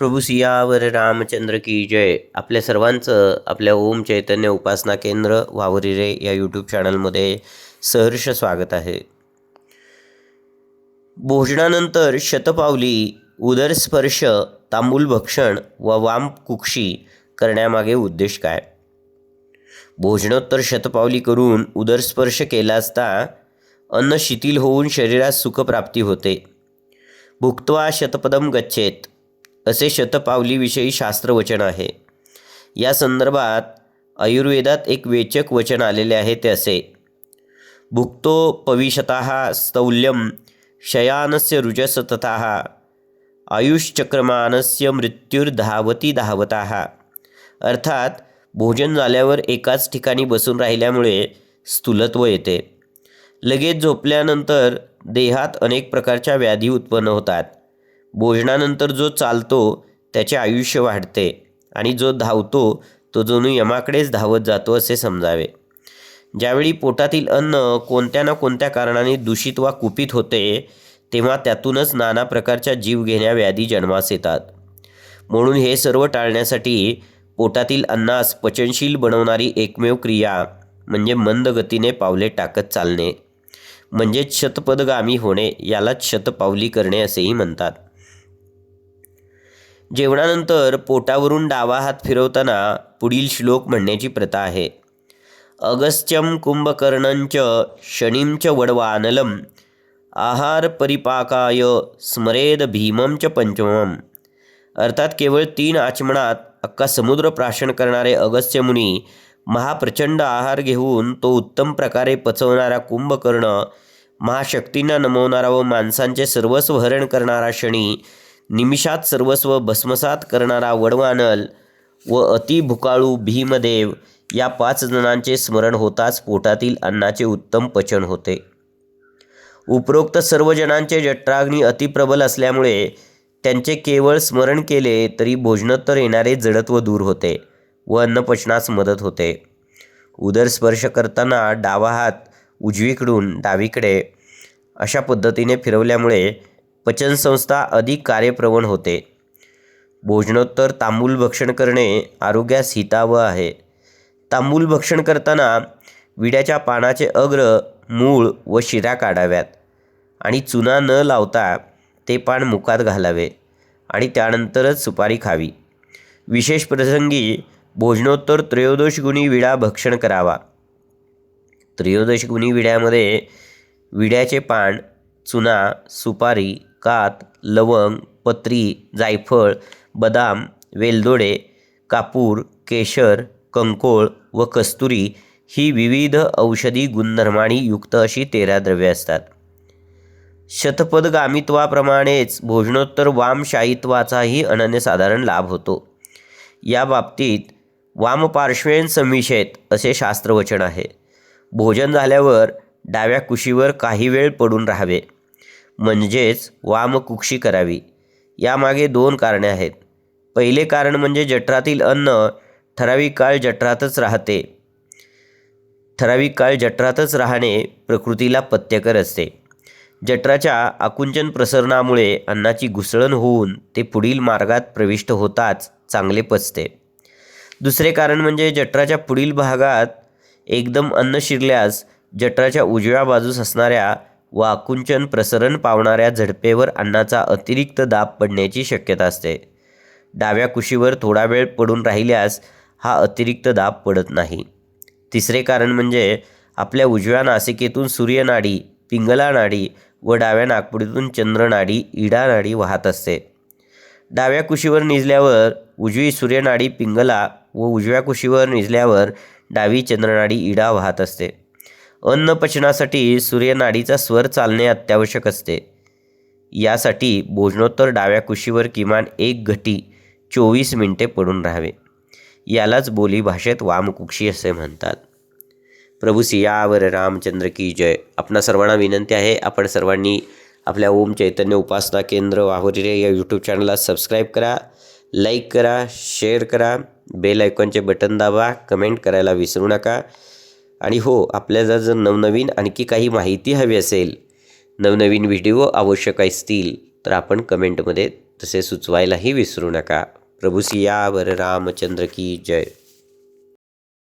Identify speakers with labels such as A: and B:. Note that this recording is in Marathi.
A: प्रभू सियावर रामचंद्र की जय. आपल्या सर्वांचं आपल्या ओम चैतन्य उपासना केंद्र वावरी रे या यूट्यूब चॅनलमध्ये सहर्ष स्वागत आहे. भोजनानंतर शतपावली उदरस्पर्श तांबूल भक्षण व वाम कुक्षी करण्यामागे उद्देश काय? भोजनोत्तर शतपावली करून उदरस्पर्श केला असता अन्न शिथिल होऊन शरीरास सुखप्राप्ती होते. भुक्त्वा शतपदम गच्छेत. असे शतपावलीविषयी शास्त्रवचन आहे. या संदर्भात आयुर्वेदात एक वेचक वचन आलेले आहे ते असे. भुक्तो पविशत स्थौल्यम शयानस्य रुजस तथा आयुष्चक्रमानस्य मृत्युर्धावती धावता. अर्थात भोजन झाल्यावर एकाच ठिकाणी बसून राहिल्यामुळे स्थूलत्व येते. लगेच झोपल्यानंतर देहात अनेक प्रकारच्या व्याधी उत्पन्न होतात. भोजनानंतर जो चालतो त्याचे आयुष्य वाढते आणि जो धावतो तो जणू यमाकडेच धावत जातो असे समजावे. ज्यावेळी पोटातील अन्न कोणत्या ना कोणत्या कारणाने दूषित वा कुपित होते तेव्हा त्यातूनच नाना प्रकारच्या जीवघेण्या व्याधी जन्मास येतात. म्हणून हे सर्व टाळण्यासाठी पोटातील अन्नास पचनशील बनवणारी एकमेव क्रिया म्हणजे मंद गतीने पावले टाकत चालणे म्हणजेच शतपदगामी होणे यालाच शतपावली करणे असेही म्हणतात. जेवणानंतर पोटावरून डावा हात फिरवताना पुढील श्लोक म्हणण्याची प्रथा आहे. अगस्त्यम कुंभकर्णंच शनींच वडवानलम आहार परिपाकाय स्मरेद भीमम च पंचमम. अर्थात केवळ तीन आचमणात अक्का समुद्र प्राशन करणारे अगस्त्य मुनी महाप्रचंड आहार घेऊन तो उत्तम प्रकारे पचवणारा कुंभकर्ण महाशक्तींना नमवणारा व माणसांचे सर्वस्व हरण करणारा शनी निमिषात सर्वस्व भस्मसात करणारा वडवानल व अतिभुकाळू भीमदेव या पाच जणांचे स्मरण होताच पोटातील अन्नाचे उत्तम पचन होते. उपरोक्त सर्व जणांचे जठराग्नी अतिप्रबल असल्यामुळे त्यांचे केवळ स्मरण केले तरी भोजनोत्तर येणारे जडत्व दूर होते व अन्नपचनास मदत होते. उदर स्पर्श करताना डावा हात उजवीकडून डावीकडे अशा पद्धतीने फिरवल्यामुळे पचनसंस्था अधिक कार्यप्रवण होते. भोजनोत्तर तांबूल भक्षण करणे आरोग्यास हितावं आहे. तांबूल भक्षण करताना विड्याच्या पानाचे अग्र मूळ व शिरा काढाव्यात आणि चुना न लावता ते पान मुखात घालावे आणि त्यानंतरच सुपारी खावी. विशेष प्रसंगी भोजनोत्तर त्रयोदश गुणी विडा भक्षण करावा. त्रयोदश गुणी विड्यामध्ये विड्याचे पान चुना सुपारी कात लवंग पत्री जायफळ बदाम वेलदोडे कापूर केशर कंकोळ व कस्तुरी ही विविध औषधी गुणधर्माणी युक्त अशी तेरा द्रव्ये असतात. शतपदगामित्वाप्रमाणेच भोजनोत्तर वामशायित्वाचाही अनन्यसाधारण लाभ होतो. या बाबतीत वामपार्श्वेन संविषेत असे शास्त्रवचन आहे. भोजन झाल्यावर डाव्या कुशीवर काही वेळ पडून राहावे. म्हणजेच वामकुक्षी करावी. यामागे दोन कारणे आहेत. पहिले कारण म्हणजे जठरातील अन्न ठराविक काळ जठरातच राहते. ठराविक काळ जठरातच राहणे प्रकृतीला पथ्यकर असते. जठराच्या आकुंचन प्रसरणामुळे अन्नाची घुसळण होऊन ते पुढील मार्गात प्रविष्ट होताच चांगले पचते. दुसरे कारण म्हणजे जठराच्या पुढील भागात एकदम अन्न शिरल्यास जठराच्या उजव्या बाजूस असणाऱ्या व आकुंचन प्रसरण पावणाऱ्या झडपेवर अन्नाचा अतिरिक्त दाब पडण्याची शक्यता असते. डाव्या कुशीवर थोडा वेळ पडून राहिल्यास हा अतिरिक्त दाब पडत नाही. तिसरे कारण म्हणजे आपल्या उजव्या नासिकेतून सूर्यनाडी पिंगला नाडी व डाव्या नागपुडीतून चंद्रनाडी इडा नाडी वाहत असते. डाव्या कुशीवर निजल्यावर उजवी सूर्यनाडी पिंगला व उजव्या कुशीवर निजल्यावर डावी चंद्रनाडी इडा वाहत असते. अन्न पचनासाठी सूर्यनाडीचा स्वर चालणे अत्यावश्यक असते. यासाठी भोजनोत्तर डाव्या कुशीवर किमान एक घटी चोवीस मिनिटे पडून राहावे. यालाच बोली भाषेत वामकुक्षी असे म्हणतात. प्रभू सियावर रामचंद्र की जय. आपणा सर्वांना विनंती आहे आपण सर्वांनी आपल्या ओम चैतन्य उपासना केंद्र वाहुरी या यूट्यूब चॅनलला सबस्क्राईब करा लाईक करा शेअर करा बेल आयकॉनचे बटन दाबा कमेंट करायला विसरू नका. आणि हो आपल्याला जर नवनवीन आणखी काही माहिती हवी असेल नवनवीन व्हिडिओ आवश्यक असतील तर आपण कमेंटमध्ये तसे सुचवायलाही विसरू नका. प्रभू सियावर रामचंद्र की जय.